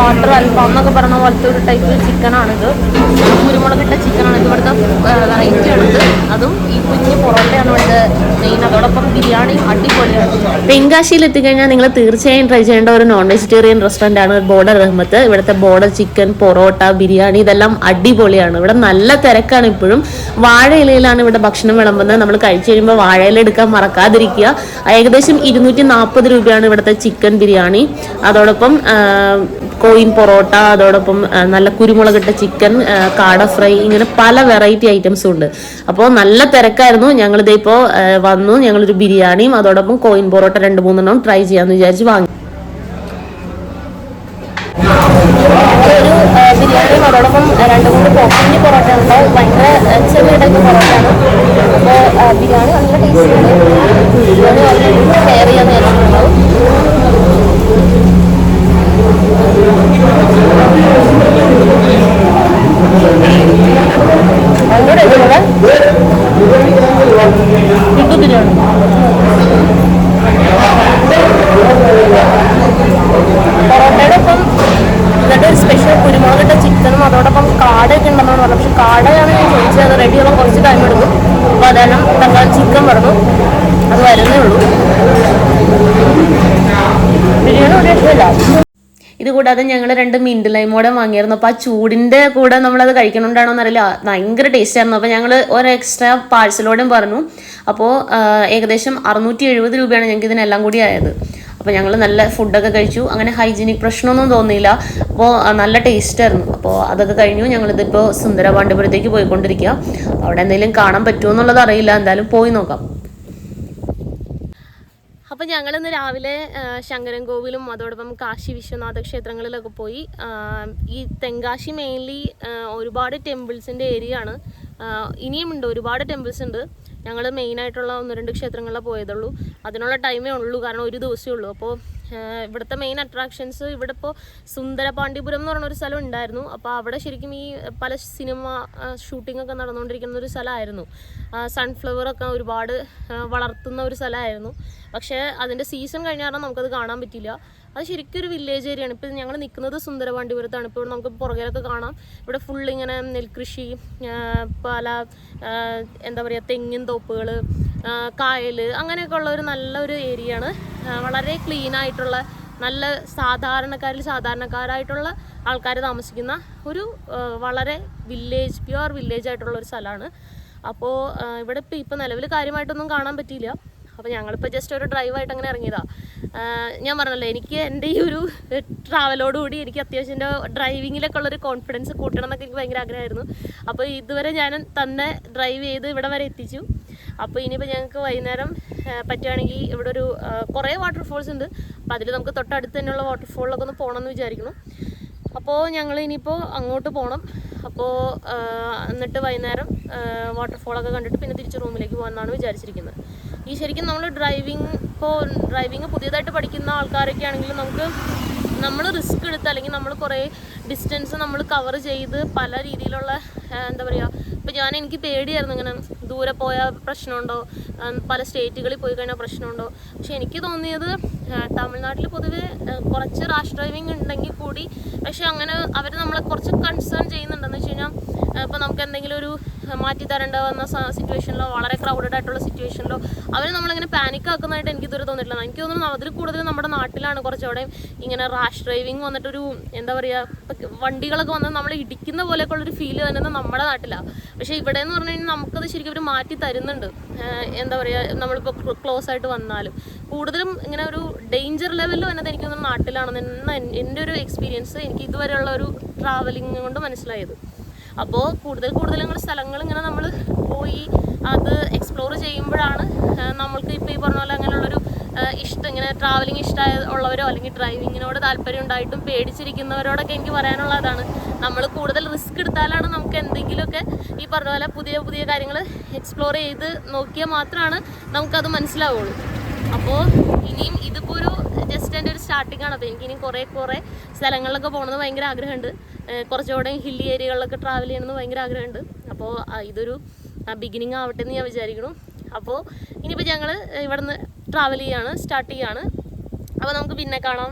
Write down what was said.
Water അൽഫാം എന്നൊക്കെ പറഞ്ഞ പോലത്തെ ഒരു ടൈപ്പ് ചിക്കനാണിത് കുരുമുളകിട്ട ചിക്കനാണ് ഇവിടുത്തെ വെറൈറ്റി ആണിത് അതും ഈ കുഞ്ഞ് പൊറോട്ടയാണ് ഇവിടുത്തെ മെയിൻ അതോടൊപ്പം ബിരിയാണി അടിപൊളിയാണ്. തെങ്കാശിയിൽ എത്തിക്കഴിഞ്ഞാൽ നിങ്ങൾ തീർച്ചയായും ട്രൈ ചെയ്യേണ്ട ഒരു നോൺ വെജിറ്റേറിയൻ റെസ്റ്റോറന്റ് ആണ് ബോർഡർ റഹ്മത്ത് ഇവിടുത്തെ ബോർഡർ ചിക്കൻ പൊറോട്ട ബിരിയാണി ഇതെല്ലാം അടിപൊളിയാണ്. ഇവിടെ നല്ല തിരക്കാണ് ഇപ്പോഴും. വാഴയിലയിലാണ് ഇവിടെ ഭക്ഷണം വിളമ്പുന്നത്. നമ്മൾ കഴിച്ചു കഴിയുമ്പോൾ വാഴയില എടുക്കാൻ മറക്കാതിരിക്കുക. ഏകദേശം ഇരുന്നൂറ്റി നാൽപ്പത് രൂപയാണ് ഇവിടുത്തെ ചിക്കൻ ബിരിയാണി. അതോടൊപ്പം കോയിൻ പൊറോട്ട അതോടൊപ്പം നല്ല കുരുമുളകിട്ട ചിക്കൻ കാട ഫ്രൈ ഇങ്ങനെ പല വെറൈറ്റി ഐറ്റംസും ഉണ്ട്. അപ്പോൾ നല്ല തിരക്കായിരുന്നു. ഞങ്ങളിതേ ഇപ്പോൾ വന്നു. ഞങ്ങളൊരു ബിരിയാണിയും അതോടൊപ്പം കോയിൻ പൊറോട്ട രണ്ട് മൂന്നെണ്ണം ട്രൈ ചെയ്യാമെന്ന് വിചാരിച്ച് വാങ്ങി. ബിരിയാണിയും അതോടൊപ്പം രണ്ട് മൂന്ന് പൊറോട്ട ഉണ്ട് ഭയങ്കര ചെറിയ ടൈപ്പ് പൊറോട്ടയാണ്. അപ്പോൾ ബിരിയാണി നല്ല ടേസ്റ്റിയാണ് ബിരിയാണി കുറച്ച് ടൈം എടുക്കും. അപ്പോൾ അതെല്ലാം തക്കാളി ചിക്കൻ പറഞ്ഞു അത് വരുന്നേ ഉള്ളൂ. ബിരിയാണി ഒരു ഇഷ്ടമില്ല. ഇത് കൂടാതെ ഞങ്ങൾ രണ്ട് മിന്റ് ലൈമോടെ വാങ്ങിയിരുന്നു അപ്പോൾ ആ ചൂടിന്റെ കൂടെ നമ്മളത് കഴിക്കണോണ്ടാണോ എന്നറിയില്ല. ഭയങ്കര ടേസ്റ്റ് ആയിരുന്നു. അപ്പോൾ ഞങ്ങൾ ഒരു എക്സ്ട്രാ പാഴ്സലോടും പറഞ്ഞു. അപ്പോൾ ഏകദേശം അറുന്നൂറ്റി എഴുപത് രൂപയാണ് ഞങ്ങൾക്ക് ഇതിനെല്ലാം കൂടി ആയത്. അപ്പോൾ ഞങ്ങൾ നല്ല ഫുഡൊക്കെ കഴിച്ചു. അങ്ങനെ ഹൈജീനിക് പ്രശ്നമൊന്നും തോന്നിയില്ല. അപ്പോൾ നല്ല ടേസ്റ്റ് ആയിരുന്നു. അപ്പോൾ അതൊക്കെ കഴിഞ്ഞു. ഞങ്ങളിതിപ്പോൾ സുന്ദരപാണ്ഡപുരത്തേക്ക് പോയിക്കൊണ്ടിരിക്കുക അവിടെ എന്തെങ്കിലും കാണാൻ പറ്റുമോ എന്നുള്ളത് അറിയില്ല. എന്തായാലും പോയി നോക്കാം. അപ്പോൾ ഞങ്ങളിന്ന് രാവിലെ ശങ്കരൻകോവിലും ശങ്കരൻ കോവിലും അതോടൊപ്പം കാശി വിശ്വനാഥ ക്ഷേത്രങ്ങളിലൊക്കെ പോയി. ഈ തെങ്കാശി മെയിൻലി ഒരുപാട് ടെമ്പിൾസിന്റെ ഏരിയ ആണ്. ഇനിയുമുണ്ട്. ഒരുപാട് ടെമ്പിൾസ് ഉണ്ട്. ഞങ്ങൾ മെയിനായിട്ടുള്ള ഒന്ന് രണ്ട് ക്ഷേത്രങ്ങളിലാണ് പോയതുള്ളൂ. അതിനുള്ള ടൈമേ ഉള്ളൂ കാരണം ഒരു ദിവസമേ ഉള്ളൂ. അപ്പോൾ ഇവിടുത്തെ മെയിൻ അട്രാക്ഷൻസ് ഇവിടെ ഇപ്പോൾ സുന്ദരപാണ്ഡിപുരം എന്ന് പറഞ്ഞ ഒരു സ്ഥലം ഉണ്ടായിരുന്നു. അപ്പോൾ അവിടെ ശരിക്കും ഈ പല സിനിമ ഷൂട്ടിംഗ് ഒക്കെ നടന്നുകൊണ്ടിരിക്കുന്ന ഒരു സ്ഥലമായിരുന്നു. സൺഫ്ലവർ ഒക്കെ ഒരുപാട് വളർത്തുന്ന ഒരു സ്ഥലമായിരുന്നു. പക്ഷേ അതിന്റെ സീസൺ കഴിഞ്ഞ കാരണം നമുക്കത് കാണാൻ പറ്റില്ല അത് ശരിക്കും ഒരു വില്ലേജ് ഏരിയയാണ് ഇപ്പോൾ ഞങ്ങൾ നിൽക്കുന്നത് സുന്ദരവാണ്ടിപുരത്താണ് ഇപ്പോൾ നമുക്ക് പുറകിലൊക്കെ കാണാം. ഇവിടെ ഫുൾ ഇങ്ങനെ നെൽകൃഷി പല എന്താ പറയുക തെങ്ങിൻ തോപ്പുകൾ കായൽ അങ്ങനെയൊക്കെ ഉള്ള ഒരു നല്ലൊരു ഏരിയ ആണ്. വളരെ ക്ലീൻ ആയിട്ടുള്ള നല്ല സാധാരണക്കാരിൽ സാധാരണക്കാരായിട്ടുള്ള ആൾക്കാർ താമസിക്കുന്ന ഒരു വളരെ വില്ലേജ് പ്യുവർ വില്ലേജ് ആയിട്ടുള്ള ഒരു സ്ഥലമാണ് അപ്പോൾ ഇവിടെ ഇപ്പം നിലവിൽ കാര്യമായിട്ടൊന്നും കാണാൻ പറ്റിയില്ല. അപ്പോൾ ഞങ്ങളിപ്പോൾ ജസ്റ്റ് ഒരു ഡ്രൈവായിട്ട് അങ്ങനെ ഇറങ്ങിയതാ. ഞാൻ പറഞ്ഞല്ലോ എനിക്ക് എന്റെ ഈ ഒരു ട്രാവലോടുകൂടി എനിക്ക് അത്യാവശ്യം എന്റെ ഡ്രൈവിങ്ങിലൊക്കെ ഉള്ളൊരു കോൺഫിഡൻസ് കൂട്ടണം എന്നൊക്കെ എനിക്ക് ഭയങ്കര ആഗ്രഹമായിരുന്നു. അപ്പോൾ ഇതുവരെ ഞാൻ തന്നെ ഡ്രൈവ് ചെയ്ത് ഇവിടെ വരെ എത്തിച്ചു. അപ്പോൾ ഇനിയിപ്പോൾ ഞങ്ങൾക്ക് വൈകുന്നേരം പറ്റുകയാണെങ്കിൽ ഇവിടെ ഒരു കുറേ വാട്ടർഫോൾസ് ഉണ്ട്. അപ്പോൾ അതിൽ നമുക്ക് തൊട്ടടുത്ത് തന്നെയുള്ള വാട്ടർഫോളിലൊക്കെ ഒന്ന് പോകണമെന്ന് വിചാരിക്കുന്നു. അപ്പോൾ ഞങ്ങൾ ഇനിയിപ്പോൾ അങ്ങോട്ട് പോകണം അപ്പോൾ എന്നിട്ട് വൈകുന്നേരം വാട്ടർഫോളൊക്കെ കണ്ടിട്ട് പിന്നെ തിരിച്ച് റൂമിലേക്ക് പോകാമെന്നാണ് വിചാരിച്ചിരിക്കുന്നത്. ഈ ശരിക്കും നമ്മൾ ഡ്രൈവിംഗ് ഇപ്പോൾ ഡ്രൈവിംഗ് പുതിയതായിട്ട് പഠിക്കുന്ന ആൾക്കാരൊക്കെ ആണെങ്കിലും നമുക്ക് നമ്മൾ റിസ്ക് എടുത്ത് അല്ലെങ്കിൽ നമ്മൾ കുറേ ഡിസ്റ്റൻസ് നമ്മൾ കവർ ചെയ്ത് പല രീതിയിലുള്ള എന്താ പറയുക ഇപ്പോൾ ഞാൻ എനിക്ക് പേടിയായിരുന്നു ഇങ്ങനെ ദൂരെ പോയ പ്രശ്നമുണ്ടോ പല സ്റ്റേറ്റുകളിൽ പോയി കഴിഞ്ഞാൽ പ്രശ്നമുണ്ടോ. പക്ഷെ എനിക്ക് തോന്നിയത് തമിഴ്നാട്ടിൽ പൊതുവേ കുറച്ച് റാഷ് ഡ്രൈവിംഗ് ഉണ്ടെങ്കിൽ കൂടി പക്ഷെ അങ്ങനെ അവർ നമ്മളെ കുറച്ച് കൺസേൺ ചെയ്യുന്നുണ്ടെന്ന് വെച്ച് കഴിഞ്ഞാൽ ഇപ്പോൾ നമുക്ക് എന്തെങ്കിലും ഒരു മാറ്റി തരേണ്ട വന്ന സിറ്റുവേഷനിലോ വളരെ ക്രൗഡഡ് ആയിട്ടുള്ള സിറ്റുവേഷനിലോ അവർ നമ്മളിങ്ങനെ പാനിക് ആക്കുന്നതായിട്ട് എനിക്ക് ഇതുവരെ തോന്നിയിട്ടില്ല. എനിക്ക് തോന്നുന്നു അതിൽ കൂടുതൽ നമ്മുടെ നാട്ടിലാണ് കുറച്ചുകൂടെ ഇങ്ങനെ റാഷ് ഡ്രൈവിംഗ് വന്നിട്ടൊരു എന്താ പറയുക വണ്ടികളൊക്കെ വന്ന് നമ്മൾ ഇടിക്കുന്ന പോലെയൊക്കെ ഉള്ളൊരു ഫീൽ തന്നെ നമ്മുടെ നാട്ടിലാണ് പക്ഷേ ഇവിടെ എന്ന് പറഞ്ഞു കഴിഞ്ഞാൽ നമുക്കത് ശരിക്കും അവർ മാറ്റി തരുന്നുണ്ട്. എന്താ പറയുക നമ്മളിപ്പോൾ ക്ലോസ് ആയിട്ട് വന്നാലും. കൂടുതലും ഇങ്ങനെ ഒരു ഡേഞ്ചർ ലെവലിൽ തന്നെ എനിക്ക് തോന്നുന്നു നാട്ടിലാണെന്ന് എന്റെ ഒരു എക്സ്പീരിയൻസ് എനിക്ക് ഇതുവരെയുള്ള ഒരു ട്രാവലിംഗ് കൊണ്ട് മനസ്സിലായത്. അപ്പോൾ കൂടുതൽ കൂടുതൽ ഇങ്ങനെ സ്ഥലങ്ങൾ ഇങ്ങനെ നമ്മൾ പോയി അത് എക്സ്പ്ലോർ ചെയ്യുമ്പോഴാണ് നമ്മൾക്ക് ഇപ്പോൾ ഈ പറഞ്ഞ പോലെ അങ്ങനെയുള്ളൊരു ഇഷ്ടം ഇങ്ങനെ ട്രാവലിംഗ് ഇഷ്ടമായ ഉള്ളവരോ അല്ലെങ്കിൽ ഡ്രൈവിങ്ങിനോട് താല്പര്യം ഉണ്ടായിട്ടും പേടിച്ചിരിക്കുന്നവരോടൊക്കെ എനിക്ക് പറയാനുള്ളതാണ്. നമ്മൾ കൂടുതൽ റിസ്ക് എടുത്താലാണ് നമുക്ക് എന്തെങ്കിലുമൊക്കെ ഈ പറഞ്ഞ പോലെ പുതിയ പുതിയ കാര്യങ്ങൾ എക്സ്പ്ലോർ ചെയ്ത് നോക്കിയാൽ മാത്രമാണ് നമുക്കത് മനസ്സിലാവുള്ളൂ. അപ്പോൾ ഇനിയും ഇതിപ്പോൾ ഒരു ജസ്റ്റ് എന്റെ ഒരു സ്റ്റാർട്ടിംഗ് ആണ്. അപ്പോൾ എനിക്ക് ഇനി കുറേ കുറേ സ്ഥലങ്ങളിലൊക്കെ പോകണമെന്ന് ഭയങ്കര ആഗ്രഹമുണ്ട്. കുറച്ചുകൂടെ ഹില്ലി ഏരിയകളിലൊക്കെ ട്രാവൽ ചെയ്യണമെന്ന് ഭയങ്കര ആഗ്രഹമുണ്ട്. അപ്പോൾ ഇതൊരു ബിഗിനിങ് ആവട്ടെ എന്ന് ഞാൻ വിചാരിക്കുന്നു. അപ്പോൾ ഇനിയിപ്പോൾ ഞങ്ങൾ ഇവിടുന്ന് ട്രാവൽ ചെയ്യാണ് സ്റ്റാർട്ട് ചെയ്യാണ്. അപ്പോൾ നമുക്ക് പിന്നെ കാണാം.